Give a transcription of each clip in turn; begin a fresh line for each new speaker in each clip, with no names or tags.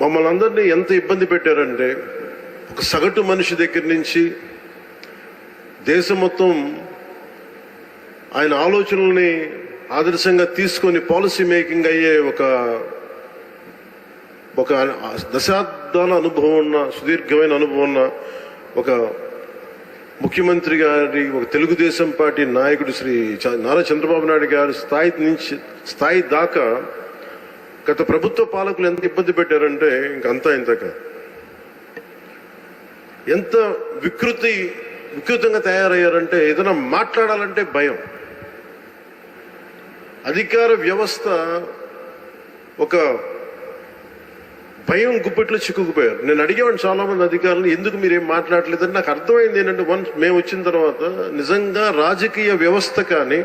మమ్మల్ని అందరినీ ఎంత ఇబ్బంది పెట్టారంటే ఒక సగటు మనిషి దగ్గర నుంచి దేశం మొత్తం ఆయన ఆలోచనల్ని ఆదర్శంగా తీసుకొని పాలసీ మేకింగ్ అయ్యే ఒక ఒక దశాబ్దాల అనుభవం ఉన్న సుదీర్ఘమైన అనుభవం ఉన్న ఒక ముఖ్యమంత్రి గారి ఒక తెలుగుదేశం పార్టీ నాయకుడు శ్రీ చ- నారా చంద్రబాబు నాయుడు గారి స్థాయి నుంచి స్థాయి దాకా గత ప్రభుత్వ పాలకులు ఎంత ఇబ్బంది పెట్టారంటే ఇంకంతా ఇంతక ఎంత వికృతి వికృతంగా తయారయ్యారంటే ఏదైనా మాట్లాడాలంటే భయం. అధికార వ్యవస్థ ఒక భయం గుప్పెట్లో చిక్కుకుపోయారు. నేను అడిగేవాడిని చాలా మంది అధికారులు ఎందుకు మీరేం మాట్లాడలేదని? నాకు అర్థమైంది ఏంటంటే వన్స్ మేము వచ్చిన తర్వాత నిజంగా రాజకీయ వ్యవస్థ కానీ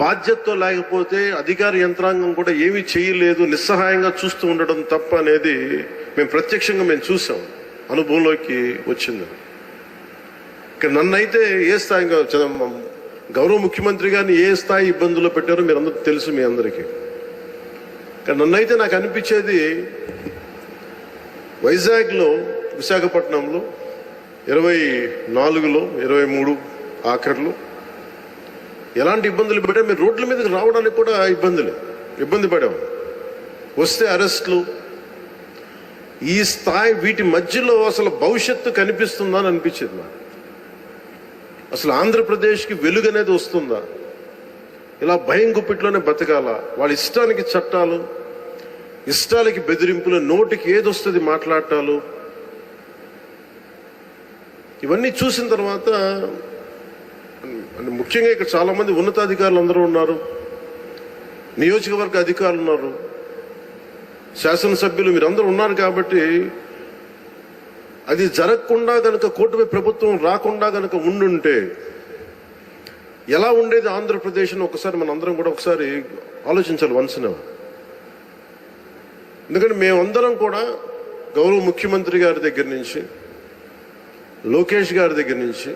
బాధ్యతతో లేకపోతే అధికార యంత్రాంగం కూడా ఏమీ చేయలేదు నిస్సహాయంగా చూస్తూ ఉండడం తప్ప అనేది మేము ప్రత్యక్షంగా మేము చూసాం. అనుభవంలోకి వచ్చింది. ఇక నన్నైతే ఏ స్థాయిగా గౌరవ ముఖ్యమంత్రి గారిని ఏ స్థాయి ఇబ్బందుల్లో పెట్టారో మీరు అందరూ తెలుసు మీ అందరికీ. కానీ నన్నైతే నాకు అనిపించేది వైజాగ్లో విశాఖపట్నంలో ఇరవై నాలుగులో ఇరవై మూడు ఆఖరిలో ఎలాంటి ఇబ్బందులు పెట్టా మీరు రోడ్ల మీదకి రావడానికి కూడా ఇబ్బందులు. ఇబ్బంది పడాం వస్తే అరెస్ట్లు. ఈ స్థాయి వీటి మధ్యలో అసలు భవిష్యత్తు కనిపిస్తుందా అని అనిపించింది నాకు. అసలు ఆంధ్రప్రదేశ్కి వెలుగు అనేది వస్తుందా? ఇలా భయం గుప్పిట్లోనే బతకాల. వాళ్ళ ఇష్టానికి చట్టాలు ఇష్టాలకి బెదిరింపులు నోటికి ఏదొస్తుంది మాట్లాడటాలు. ఇవన్నీ చూసిన తర్వాత అంటే ముఖ్యంగా ఇక్కడ చాలామంది ఉన్నతాధికారులు అందరూ ఉన్నారు. నియోజకవర్గ అధికారులు ఉన్నారు శాసనసభ్యులు మీరందరూ ఉన్నారు కాబట్టి అది జరగకుండా గనక కూటమి ప్రభుత్వం రాకుండా గనక ఉండుంటే ఎలా ఉండేది ఆంధ్రప్రదేశ్ అని ఒకసారి మన అందరం కూడా ఒకసారి ఆలోచించాలి వన్సిన ఎందుకంటే మేమందరం కూడా గౌరవ ముఖ్యమంత్రి గారి దగ్గర నుంచి లోకేష్ గారి దగ్గర నుంచి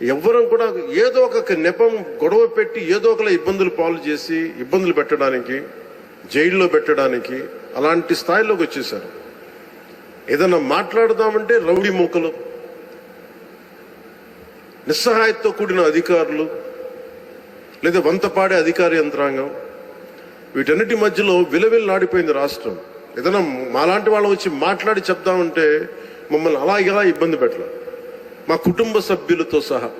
ఎవ్వరం కూడా ఏదో ఒక నెపం గొడవ పెట్టి ఏదో ఒకలా ఇబ్బందులు పాలు చేసి ఇబ్బందులు పెట్టడానికి జైల్లో పెట్టడానికి అలాంటి స్థాయిలోకి వచ్చేసారు ఏదన్నా మాట్లాడదామంటే రౌడీ మూకలు నిస్సహాయతతో కూడిన అధికారులు లేదా వంతపాడే అధికార యంత్రాంగం వీటన్నిటి మధ్యలో విలవిల్లాడిపోయింది రాష్ట్రం. ఏదైనా మాలాంటి వాళ్ళు వచ్చి మాట్లాడి చెప్దామంటే మమ్మల్ని అలా ఇలా ఇబ్బంది పెట్టలేదు. మా కుటుంబ సభ్యులతో సహా.